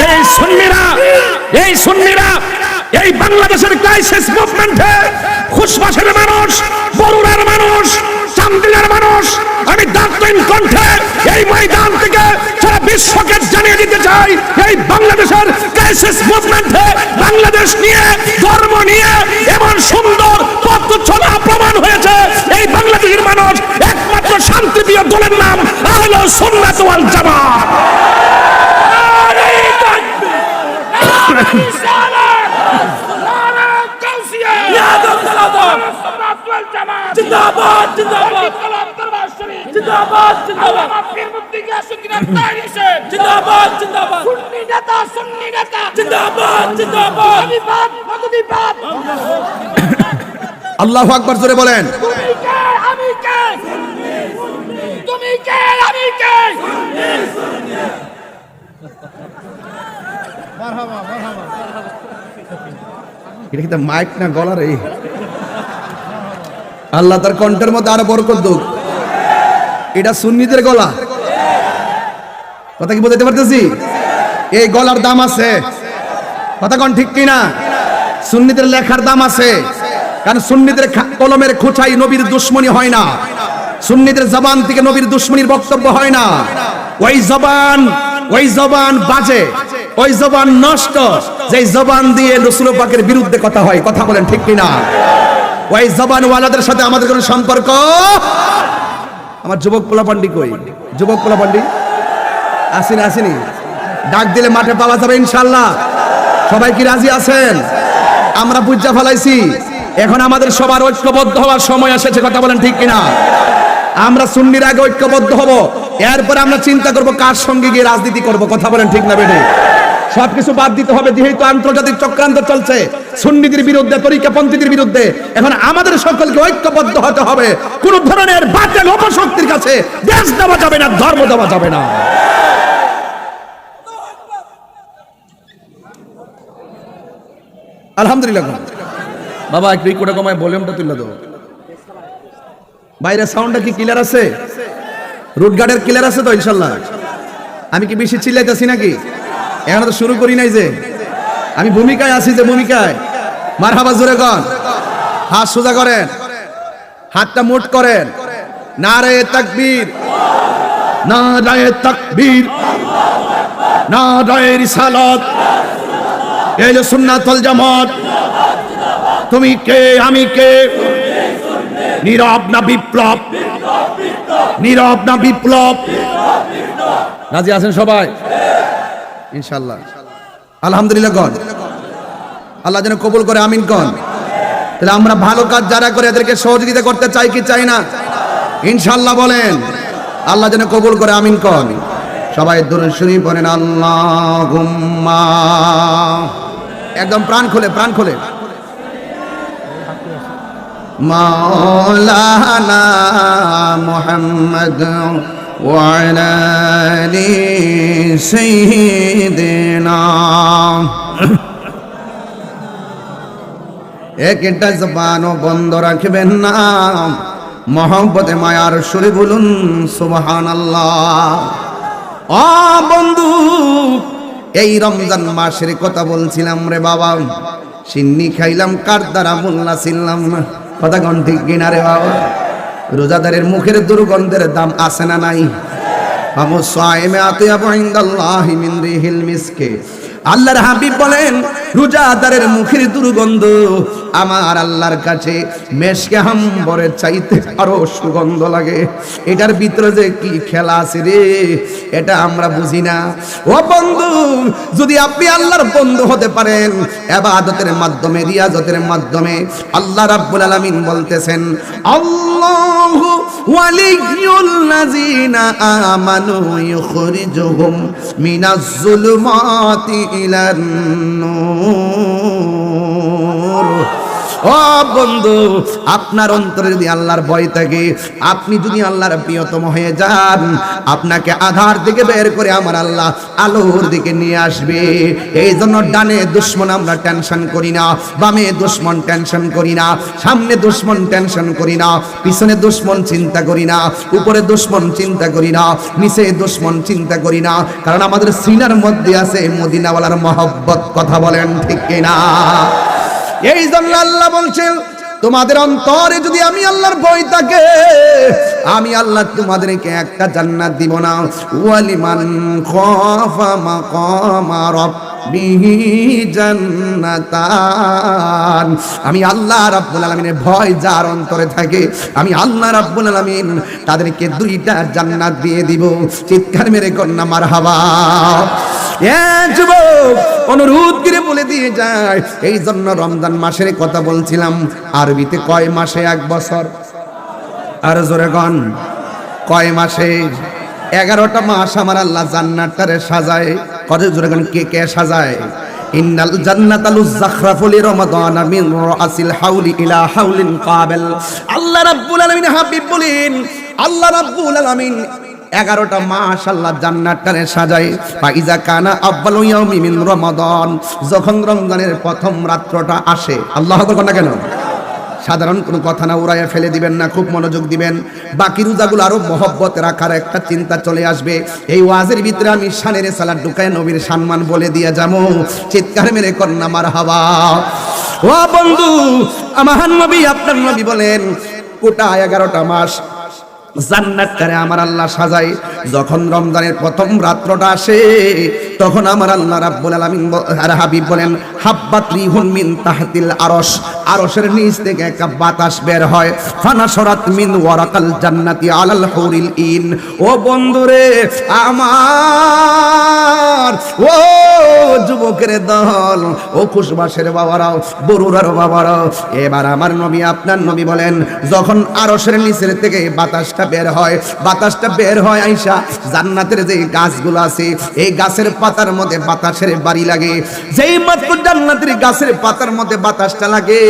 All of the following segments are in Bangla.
এই সুন্নিরা এই সুন্নিরা, এই বাংলাদেশের ক্রাইসিস মুভমেন্টে খুশবাসের মানুষ, বরুণার মানুষ, চান্দিনার মানুষ, আমি দার্তইন কণ্ঠে এই ময়দান থেকে সারা বিশ্বকে জানিয়ে দিতে চাই, এই বাংলাদেশের ক্রাইসিস মুভমেন্টে বাংলাদেশ নিয়ে, ধর্ম নিয়ে এমন সুন্দর পথ চলা প্রমাণ হয়েছে। এই বাংলাদেশের মানুষ একমাত্র শান্তিপ্রিয় দলের নাম আহলে সুন্নাত ওয়াল জামাত। জিন্দাবাদ জিন্দাবাদ জিন্দাবাদ জিন্দাবাদ পীর মুক্তি কে সুন্নিরাত তারিশে জিন্দাবাদ জিন্দাবাদ সুন্নি নেতা সুন্নি নেতা জিন্দাবাদ জিন্দাবাদ জিন্দাবাদ আল্লাহু জোরে বলেন। এটা কিন্তু মাইক না গলার এই? আল্লাহ তার কণ্ঠের মধ্যে আরও বরকত এটা সুন্নিদের গলা। কথা কি বলতে পারতেছি? এই গলার দাম আছে। কথা কোন ঠিক কিনা? সুন্নিদের লেখার দাম আছে। কারণ সুন্নিদের কলমের খোঁচাই নবীর দুশ্মনী হয় না। সুন্নিদের জবান থেকে নবীর দুশ্মনীর বক্তব্য হয় না। ওই জবান ওই জবান বাজে। ওই জবান নষ্ট যে জবান দিয়ে রসুল পাকের বিরুদ্ধে কথা হয়, কথা বলেন ঠিক কিনা? ওই জবান ওয়ালাদের সাথে আমাদের কোনো সম্পর্ক? আমার যুবক পোলাপান্ডি কই? যুবক পোলাপান্ডি আসেনি আসেনি। ডাক দিলে মাঠে পাওয়া যাবে ইনশাল্লাহ। সবাই কি রাজি আছেন? আমরা বুঝা ফেলাইছি। এখন আমাদের সবার ঐক্যবদ্ধ হওয়ার সময় এসেছে, কথা বলেন ঠিক কিনা? আমরা সুন্নির আগে ঐক্যবদ্ধ হব। এরপর আমরা চিন্তা করব কার সঙ্গে গিয়ে রাজনীতি করব, কথা বলেন ঠিক না বেটে সবকিছু বাদ দিতে হবে। যেহেতু আন্তর্জাতিক চক্রান্ত চলছে, সুন্নিদের বিরুদ্ধে, তরিকাপন্থীদের বিরুদ্ধে, এখন আমাদের সকলকে ঐক্যবদ্ধ হতে হবে। কোন ধরনের বাতিল অপশক্তির কাছে দেশ দেওয়া যাবে না, ধর্ম দেওয়া যাবে না। আলহামদুলিল্লাহ। বাবা আমি কি বেশি চিল্লাইতেছি নাকি? এখন তো শুরু করি নাই যে। আমি ভূমিকায় আছি যে ভূমিকায়। মার হাবা জোরে কন। হাত সোজা করেন। হাতটা মোট করেন। না রে তাকবীর। না রায়ে তাকবীর। না রায়ে রিসালাত। এই যে সুন্নাতুল জামাত। তুমি কে? আমি কে? নীরব না বিপ্লব? নীরব না বিপ্লব? রাজি আছেন সবাই? ইনশাল্লাহ আলহামদুলিল্লাহ গণ। আল্লাহ যেন কবুল করে, আমিন গণ। তাহলে আমরা ভালো কাজ যারা করে এদেরকে সহযোগিতা করতে চাই কি চাই না? ইনশাল্লাহ বলেন। আল্লাহ যেন কবুল করে, আমিন কন সবাই দুরুশ্বরী বলেন আল্লাহ একদম প্রাণ খোলে প্রাণ খোলে। মাওলানা মোহাম্মদ وعلى آل سيدنا একটা জবানও বন্ধ রাখবেন না মহব্বতে মায়ার সুরে বলুন সুবহান আল্লাহ ও বন্ধু এই রমজান মাসের কথা বলছিলাম রে বাবা সিন্নি খাইলাম কার দ্বারা মোল্লা ছিলাম না কথা কন ঠিক কিনা রে বাবা রোজাদারের মুখের দুর্গন্ধের দাম আছে না নাই? সাইমে আতিয়াবু ইনদাল্লাহি মিন রিহিল মিসকে। আল্লাহর হাবিব বলেন, রোজাদারের মুখের দুর্গন্ধ আমার আল্লাহর কাছে মেশকে হাম্বরের চাইতে আরও সুগন্ধ লাগে। এটার ভিতরে যে কি খেলা আছে রে, এটা আমরা বুঝি না। ও বন্ধু, যদি আপনি আল্লাহর বন্ধু হতে পারেন, এবাদতের মাধ্যমে, রিয়াজতের মাধ্যমে, আল্লাহ রাব্বুল আলামিন বলতেছেন, আল্লাহু ওয়ালিয়ুল্লাযিনা আমানু ইউখরিজুহুম মিনাজ জুলুমাতি ইলান নূর ও বন্ধু, আপনার অন্তরে যদি আল্লাহর ভয় থাকে, আপনি যদি আল্লাহর প্রিয়তম হয়ে যান, আপনাকে আধার দিকে বের করে আমার আল্লাহ আলোর দিকে নিয়ে আসবে। এই জন্য ডানে দুশ্মন আমরা টেনশন করি না, বামে দুশ্মন টেনশন করি না, সামনে দুশ্মন টেনশন করি না, পিছনে দুশ্মন চিন্তা করি না, উপরে দুশ্মন চিন্তা করি না, নিচে দুশ্মন চিন্তা করি না, কারণ আমাদের সিনার মধ্যে আছে মদিনাওয়ালার মহব্বত, কথা বলেন ঠিক কিনা? এই জন্য আল্লাহ বলছেন, তোমাদের অন্তরে যদি আমি আল্লাহর ভয় থাকে, আমি আল্লাহ তোমাদেরকে একটা জান্নাত দিব না। ওয়ালি ওয়ালিমান খাফা মাকামা জান্নাতান। আমি আল্লাহ রাব্বুল আলামিনের ভয় যার অন্তরে থাকে, আমি আল্লাহ রাব্বুল আলামিন তাদেরকে দুইটা জান্নাত দিয়ে দিব। চিৎকার মেরে কন্যা, মারহাবা। এ অনুরোধ করে বলে দিয়ে যায়। এই জন্য রমজান মাসের কথা বলছিলাম, আরবিতে কয় মাসে এক বছর? আর জোরে কয় মাসে? এগারোটা মাস আমার আল্লাহ জান্নাতটারে সাজায়। কত জোরে গন কে কে সাজায়? ইন্নাল জান্নাতালু জাখরাফুলি রমাদান মিন রাসিল হাউলি ইলা হাউলিন কাবেল। আল্লাহ রাব্বুল আলামিন হাবিব বলেন, আল্লাহ রাব্বুল আলামিন এগারোটা মাস আল্লাহ জান্নাতটারে সাজায় ফাইজা কানা আব্বালু ইয়াউমি মিন রমাদান। যখন রমজানের প্রথম রাত্রটা আসে, আল্লাহ আকবার না কেন? সাধারণ কোনো কথা না, উড়াইয়া ফেলে দিবেন না, খুব মনোযোগ দিবেন। বাকি রোজাগুলো আরও মহব্বত রাখার একটা চিন্তা চলে আসবে। এই ওয়াজের ভিতরে আমি শানের সালাদ ঢুকায় নবীর সম্মান বলে দিয়ে যাব। চিৎকার মেরে কন্যা মার হাওয়া ও বন্ধু, আমার নবী, আপনার নবী বলেন, গোটা এগারোটা মাস জান্নাত করে আমার আল্লাহ সাজাই যখন রমজানের প্রথম রাত্রটা আসে, তখন আমার আল্লাহ রাব্বুল আলামিন আর হাবিব বলেন, হাব্বাত রিহুন মিন তাহতিল আরশ। আরশের নিচ থেকে একটা বাতাস বের হয়। ফানাশরাত মিন ওয়ারাকাল জান্নাতি আলাল হুরিল ইন। ও বন্ধুরে, আমার ও যুবকের দল, ও খুশবাসের বাবারাও বরুরার বাবারাও এবার আমার নবী, আপনার নবী বলেন, যখন আরশের নিচের থেকে বাতাসটা বের হয়, বাতাসটা বের হয় আইসা, জান্নাতের যে গাছগুলো আছে, এই গাছের পাতার মধ্যে বাতাসের বাড়ি লাগে। যেই মাত্র জান্নাতের গাছের পাতার মধ্যে বাতাসটা লাগে,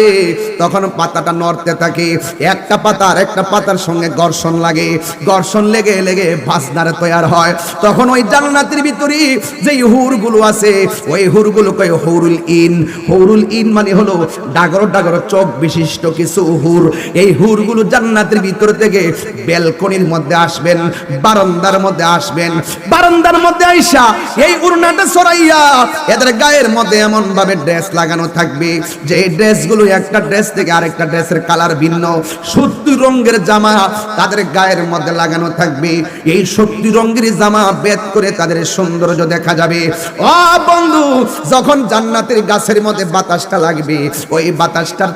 তখন পাতাটা নড়তে থাকে। একটা পাতা আর একটা পাতার সঙ্গে ঘর্ষণ লাগে। ঘর্ষণ লেগে লেগে ভাসনার তৈয়ার হয়। তখন ওই জান্নাতের ভিতরে যেই হুরগুলো আছে, ওই হুরগুলো কয় হৌরুল ইন। হৌরুল ইন মানে হলো ডাগর ডাগর চোখ বিশিষ্ট কিছু হুর। এই হুরগুলো জান্নাতের ভিতর থেকে বেলকনির মধ্যে আসবেন, বারান্দার মধ্যে আসবেন। বারান্দার মধ্যে আইসা এই উড়নাটা সরাইয়া এদের গায়ের মধ্যে এমন ভাবে ড্রেস লাগানো থাকবে যে এই ড্রেসগুলো একটা ড্রেস থেকে আরেকটা ড্রেসের কালার ভিন্ন। সত্যি রঙের জামা তাদের গায়ের মধ্যে লাগানো থাকবে। এই সত্যি রঙের জামা বেদ করে তাদের সৌন্দর্য দেখা যাবে। ও বন্ধু, যখন জান্নাতের গাছের মধ্যে বাতাসটা লাগবে, ওই বাতাসটার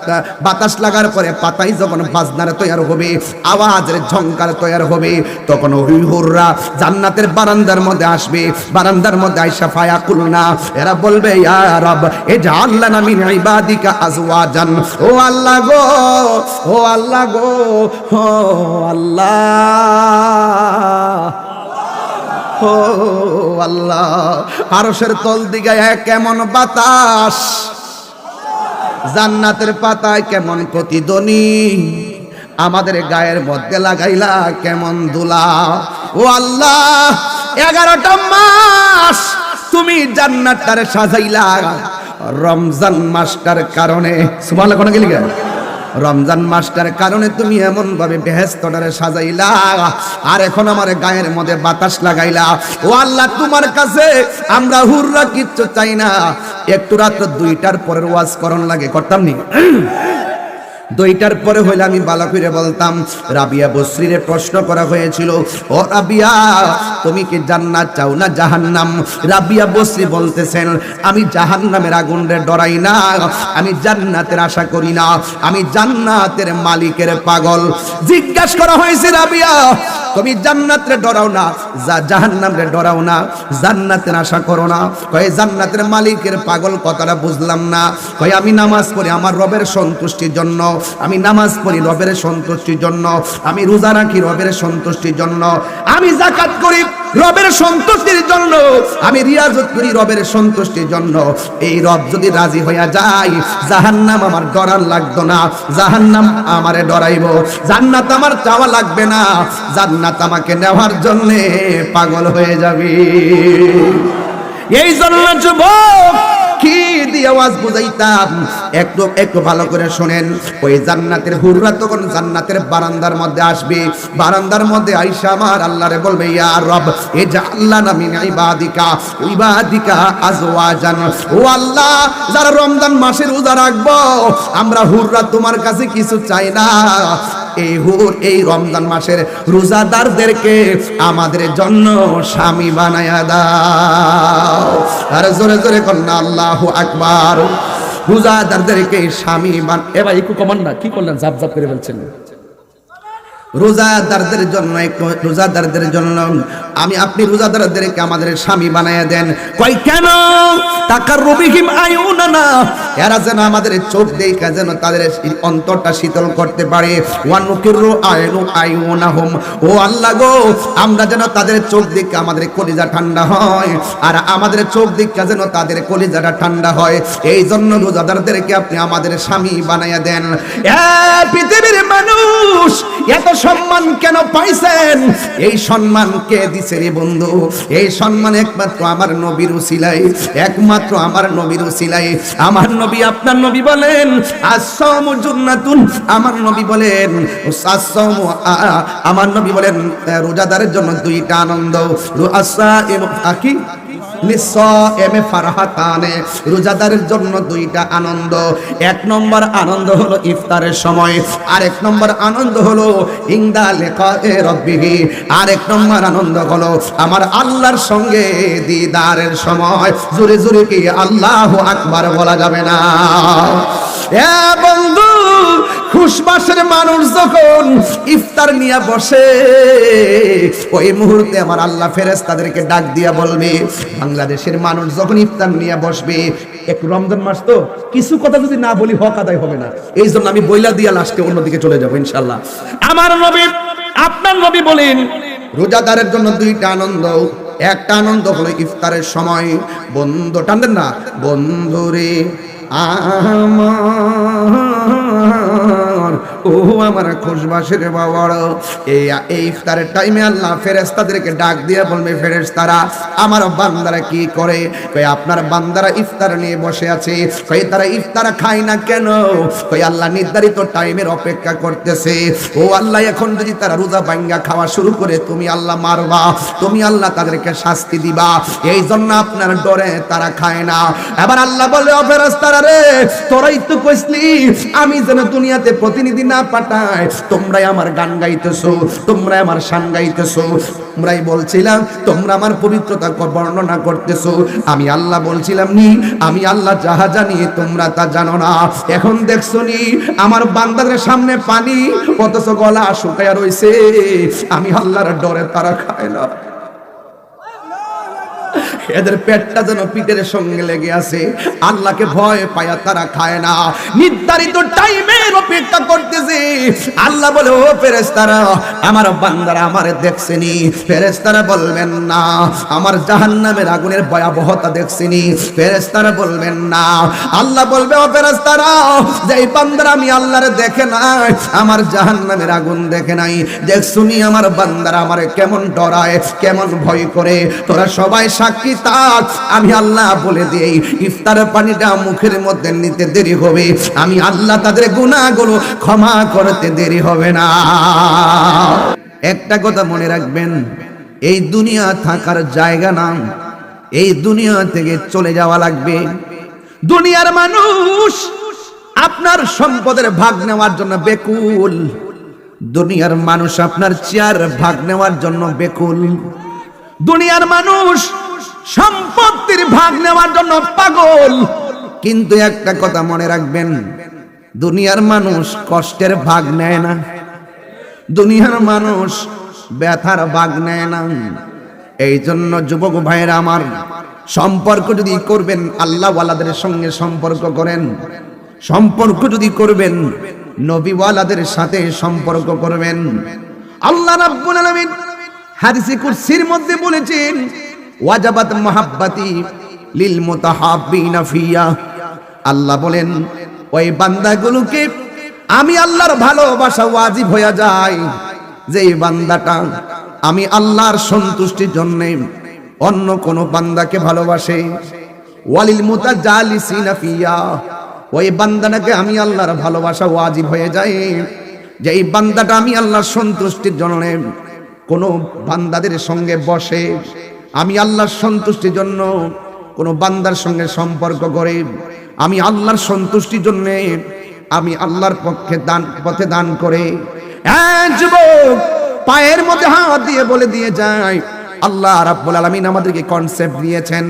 বাতাস লাগার পরে পাতাই যখন বাজনার তৈরি হবে, আওয়াজের ঝংকার তৈরি হবে, তখন ওই হুররা জান্নাতের বারান্দার মধ্যে আসবে। বারান্দার মধ্যে আইসা ফায়া কুলনা, এরা বলবে, ইয়া রব, এ জাআল্লা মিন ইবাদিকা আজওয়াজান। ও আল্লাহ গো, ও আল্লাহ গো, ও আল্লাহ। ও আল্লাহ, আরশের তল দিকে কেমন বাতাস? জান্নাতের পাতায় কেমন প্রতিধ্বনি? আমাদের গায়ের মধ্যে লাগাইলা কেমন দুলা? ও আল্লাহ, এগারোটা মাস তুমি জান্নাতটারে সাজাইলা। রমজান মাসটার কারণে, সুবহানাল্লাহ কোন গেলি? রমজান মাসটার কারণে তুমি এমন ভাবে বেহেস্তটারে সাজাইলা, আর এখন আমার গায়ের মধ্যে বাতাস লাগাইলা। ও আল্লাহ, তোমার কাছে আমরা হুররা কিচ্ছু চাই না। একটু রাত্র দুইটার পরের ওয়াজ করণ লাগে, করতাম নি? দুইটার পরে হইলে আমি বালা করে বলতাম, রাবিয়া বসরিরে প্রশ্ন করা হয়েছিল, ও রাবিয়া, তুমি কি জান্নাত চাও না জাহান্নাম? রাবিয়া বসরি বলতেছেন, আমি জাহান্নামের আগুনরে ডরাই না, আমি জান্নাতের আশা করি না, আমি জান্নাতের মালিকের পাগল। জিজ্ঞাসা করা হয়েছে, রাবিয়া, তুমি জান্নাতের ডরাও না, যা জাহান্নামরে ডরাও না, জান্নাতের আশা করো না। কয়ে, জান্নাতের মালিকের পাগল কথাটা বুঝলাম না। কয়ে, আমি নামাজ পড়ি আমার রবের সন্তুষ্টির জন্য। আমি নামাজ পড়ি রবের সন্তুষ্টির জন্য, আমি রোজা রাখি রবের সন্তুষ্টির জন্য, আমি জাকাত করি রবের সন্তুষ্টির জন্য, আমি রিয়াজত করি রবের সন্তুষ্টির জন্য। এই রব যদি রাজি হইয়া যায়, জাহান্নাম আমার ডরার লাগতো না, জাহান্নাম আমারে ডরাইব, জান্নাত আমার চাওয়া লাগবে না, জান্নাত আমাকে নেওয়ার জন্য পাগল হয়ে যাবে। এই জন্য যুবক কি আওয়াজ বুঝাইতাম। একটু একটু ভালো করে শোনেন। ওই জান্নাতের হুররা তখন জান্নাতের বারান্দার মধ্যে আসবে। বারান্দার মধ্যে আইসা আমার আল্লাহরে বলবে, ইয়া রব, এ আল্লাহ নামিন ইবাদিকা ইবাদিকা ও আল্লাহ, যারা রমজান মাসের রোজা রাখব, আমরা হুররা তোমার কাছে কিছু চাই না। এই হুর, এই রমজান মাসের রোজাদারদেরকে আমাদের জন্য স্বামী বানায়া দাও। আর জোরে জোরে কন্যা আল্লাহ আকবার। রোজাদারদেরকে স্বামী বান এবার একটু কমান না, কি করলেন? জাপ জাপ করে বলছেন। রোজাদারদের জন্য রোজাদারদের জন্য। আমি, আপনি রোজাদারদেরকে আমাদের স্বামী বানায়া দেন। কই কেন? টাকার রবিহিম আয়ুনা না এরা যেন আমাদের চোখ দেখা যেন তাদের অন্তরটা শীতল করতে পারে। ও আল্লাহ গো, আমরা যেন তাদের চোখ দিকে আমাদের কলিজা ঠান্ডা হয়, আর আমাদের চোখ দিকে যেন তাদের কলিজাটা ঠান্ডা হয়। এই জন্য রোজাদারদেরকে আপনি আমাদের স্বামী বানায়া দেন। পৃথিবীর মানুষ, এত সম্মান কেন পাইছেন? এই সম্মান কে দিছে রে বন্ধু? এই সম্মান একমাত্র আমার নবীর উসিলাই একমাত্র আমার নবীর উসিলাই আমার নবী, আপনার নবী বলেন আসসামু জুন্নাতুন। আমার নবী বলেন আসসামু আ- আ- আমার নবী বলেন রোজাদারের জন্য দুইটা আনন্দ। আসা এবং কি? রোজাদারের জন্য দুইটা আনন্দ। এক নম্বর আনন্দ হলো ইফতারের সময় নম্বর আনন্দ হলো ইংদা লেখা এ এক নম্বর আনন্দ হলো আমার আল্লাহর সঙ্গে দিদারের সময়। জোরে জোরে কি আল্লাহ আকবার বলা যাবে না? বন্ধু খুশবাসের মানুষ যখন ইফতার নিয়ে বসে ওই মুহূর্তে আমার আল্লাহ ফেরেস তাদেরকে ডাক দিয়া বলবে বাংলাদেশের মানুষ যখন ইফতার নিয়ে বসবে এক রমজান মাস তো কিছু কথা যদি না বলি হক আদায় হবে না। এই জন্য আমি বইলা দিয়া লাস্টে অন্যদিকে চলে যাব ইনশাল্লাহ আমার নবী আপনার নবী বলেন রোজাদারের জন্য দুইটা আনন্দ। একটা আনন্দ হলো ইফতারের সময়। বন্ধু টানদেন না। বন্ধুরে আমার ও আমার খুশবাসের ইফতারের টাইমে আল্লাহ ডাক দিয়ে বলবে আমার বান্দারা কি করে? আপনার বান্দারা ইফতার নিয়ে বসে আছে। তারা ইফতার খায় না কেন? আল্লাহ নির্ধারিত টাইমের অপেক্ষা করতেছে। ও আল্লাহ, এখন যদি তারা রোজা ভাঙ্গা খাওয়া শুরু করে, তুমি আল্লাহ মারবা, তুমি আল্লাহ তাদেরকে শাস্তি দিবা। এই জন্য আপনার ডরে তারা খায় না। এবার আল্লাহ বলে অফেরাস্তারা রে, তোরাই তো কইসলি, আমি যেন দুনিয়াতে প্রতিনিধি না পাঠাই তোমরাই আমার গান গাইতেছো, তোমরাই আমার শান গাইতেছো। তোমরাই বলছিলাম, তোমরা আমার পবিত্রতা বর্ণনা করতেছো। আমি আল্লাহ বলছিলাম নি, আমি আল্লাহ যাহা জানি তোমরা তা জানো না। এখন দেখছ নি, আমার বান্দাদের সামনে পানি, অথচ গলা শুকায়া রইছে। আমি আল্লাহর ডরে তারা খায় না। এদের পেটটা যেন পিঠের সঙ্গে লেগে আছে। আল্লাহকে ভয় পায়া তারা খায় না। নির্ধারিত টাইমের অপেক্ষা করতেছে। আল্লাহ বলে, ও ফেরেস্তারা আমার বান্দারা আমারে দেখছেনি। ফেরেস্তারা বলবেন না, আমার জাহান্নামের আগুনের ভয়াবহতা দেখছেনি। ফেরেস্তারা বলবেন না। আল্লাহ বলবে, ও ফেরেস্তারা যেই বান্দারা আমি আল্লাহরে দেখে নাই, আমার জাহান্নামের আগুন দেখে নাই। দেখছুনি আমার বান্দারা আমারে কেমন ডরায়, কেমন ভয় করে। তোরা সবাই সাক্ষী থাক আমি আল্লাহ বলে দেই, ইফতার পানিটা মুখের মধ্যে নিতে দেরি হবে। আমি আল্লাহ তাদের গুনাহগুলো ক্ষমা করতে দেরি হবে না। একটা কথা মনে রাখবেন, এই দুনিয়া থাকার জায়গা না, এই দুনিয়া থেকে চলে যাওয়া লাগবে। দুনিয়ার মানুষ আপনার সম্পদের ভাগ নেওয়ার জন্য বেকুল। দুনিয়ার মানুষ আপনার চেয়ার ভাগ নেওয়ার জন্য বেকুল। দুনিয়ার মানুষ সম্পত্তির ভাগ নেওয়ার জন্য পাগল। কিন্তু একটা কথা মনে রাখবেন, দুনিয়ার মানুষ কষ্টের ভাগ নেয় না। দুনিয়ার মানুষ ব্যথার ভাগ নেয় না। এই জন্য যুবক ভাইয়েরা আমার সম্পর্ক যদি করবেন, আল্লাহওয়ালাদের সঙ্গে সম্পর্ক করেন। সম্পর্ক যদি করবেন, নবীওয়ালাদের সাথে সম্পর্ক করবেন। আল্লাহ রাব্বুল আলামিন হাদিসে কুরসির মধ্যে বলেছেন ওয়াজাবাত মাহাব্বাতি লিল মুতাহাব্বিনা ফিয়া। আল্লাহ বলেন, ওই বান্দাগুলোকে আমি আল্লাহর ভালোবাসা ওয়াজিব হয়ে যায়। যে বান্দাটা আমি আল্লাহর সন্তুষ্টির জন্য অন্য কোন বান্দাকে ভালোবাসে, ওয়ালিল মুতাজালিসিনা ফিয়া। ওই বান্দাটাকে আমি আল্লাহর ভালোবাসা ওয়াজিব হয়ে যায়। যে এই বান্দাটা আমি আল্লাহর সন্তুষ্টির জন্য কোন বান্দাদের সঙ্গে বসে আমি আল্লাহর সন্তুষ্টির জন্য কোনো বান্দার সঙ্গে সম্পর্ক করে। আমি আল্লাহর সন্তুষ্টির জন্য আমি আল্লাহর পক্ষে দান, পথে দান করে। যুবক, পায়ের মধ্যে হাত দিয়ে বলে দিয়ে যায়, আল্লাহ রাব্বুল আলামিন আমাদেরকে কনসেপ্ট দিয়েছেন,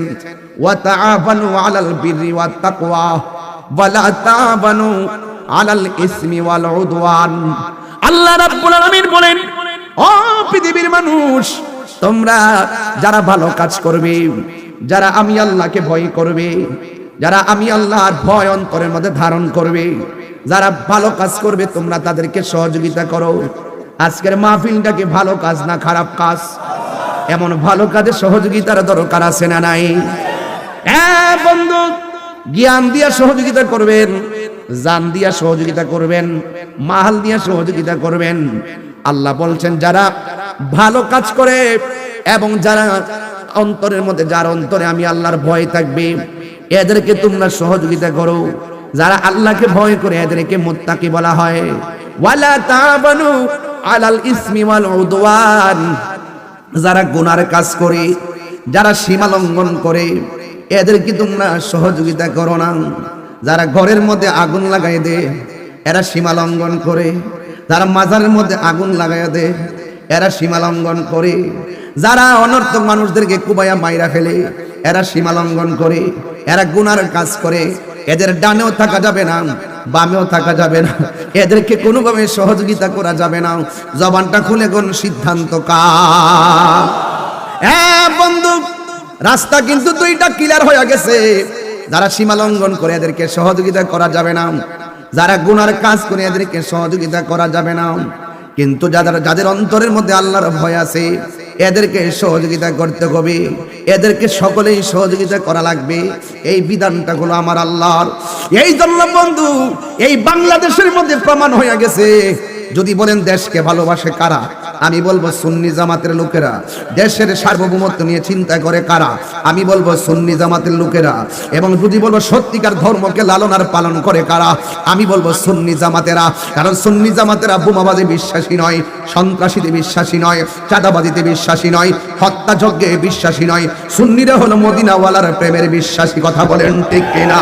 ওয়া তাআবানু আলাল বিররি ওয়াত তাকওয়া, ওয়া লা তাআবানু আলাল ইসমি ওয়াল উদওয়ান। আল্লাহ রাব্বুল আলামিন বলেন, ও পৃথিবীর মানুষ তোমরা যারা ভালো কাজ করবে, যারা আমি আল্লাহকে ভয় করবে, যারা আমি আল্লাহর ভয় অন্তরের মধ্যে ধারণ করবে, যারা ভালো কাজ করবে, তোমরা তাদেরকে সহযোগিতা করো। আজকের মাহফিলটাকে ভালো কাজ না খারাপ কাজ? এমন ভালো কাজে সহযোগিতার দরকার আছে না নাই? হ্যাঁ বন্ধু, জ্ঞান দিয়া সহযোগিতা করবেন, জান দিয়া সহযোগিতা করবেন মাল দিয়া সহযোগিতা করবেন আল্লাহ বলছেন, যারা ভালো কাজ করে এবং যারা অন্তরের মধ্যে, যার অন্তরে আমি আল্লাহর ভয় থাকবে, এদেরকে তোমরা সহযোগিতা করো। যারা আল্লাহকে ভয় করে, এদেরকে মুত্তাকি বলা হয়। ওয়ালা যারা গুনার কাজ করে, যারা সীমা লঙ্ঘন করে, এদেরকে তোমরা সহযোগিতা করো না। যারা ঘরের মধ্যে আগুন লাগাই দে এরা সীমা লঙ্ঘন করে। যারা মাজারের মধ্যে আগুন লাগাই দে এরা সীমা লঙ্ঘন করে। যারা অনর্থক মানুষদেরকে কুবাইয়া মাইরা ফেলে, এরা সীমা লঙ্ঘন করে। এরা গুনার কাজ করে। এদের ডানেও থাকা যাবে না, বামেও থাকা যাবে না। এদেরকে কোনোভাবে সহযোগিতা করা যাবে না। জবানটা খুলে কোন সিদ্ধান্ত হ্যাঁ বন্ধু, রাস্তা কিন্তু দুইটা ক্লিয়ার হয়ে গেছে। যারা সীমা লঙ্ঘন করে, এদেরকে সহযোগিতা করা যাবে না। যারা গুনার কাজ করে এদেরকে সহযোগিতা করা যাবে না। কিন্তু যাদের যাদের অন্তরের মধ্যে আল্লাহর ভয় আছে, এদেরকে সহযোগিতা করতে হবে। এদেরকে সকলেই সহযোগিতা করা লাগবে। এই বিধানটা হলো আমার আল্লাহর। এই জন্য বন্ধু, এই বাংলাদেশের মধ্যে প্রমাণ হয়ে গেছে। যদি বলেন দেশকে ভালোবাসে কারা? আমি বলব সুন্নি জামাতের লোকেরা। দেশের সার্বভৌমত্ব নিয়ে চিন্তা করে কারা? আমি বলব সুন্নি জামাতের লোকেরা। এবং যদি বলব সত্যিকার ধর্মকে লালন আর পালন করে কারা? আমি বলব সুন্নি জামাতেরা। কারণ সুন্নি জামাতেরা বোমাবাদে বিশ্বাসী নয়, সন্ত্রাসীতে বিশ্বাসী নয় চাঁদাবাদিতে বিশ্বাসী নয়, হত্যাযজ্ঞে বিশ্বাসী নয়। সুন্নিরা হলো মদিনাওয়ালার প্রেমের বিশ্বাসী, কথা বলেন ঠিক কিনা?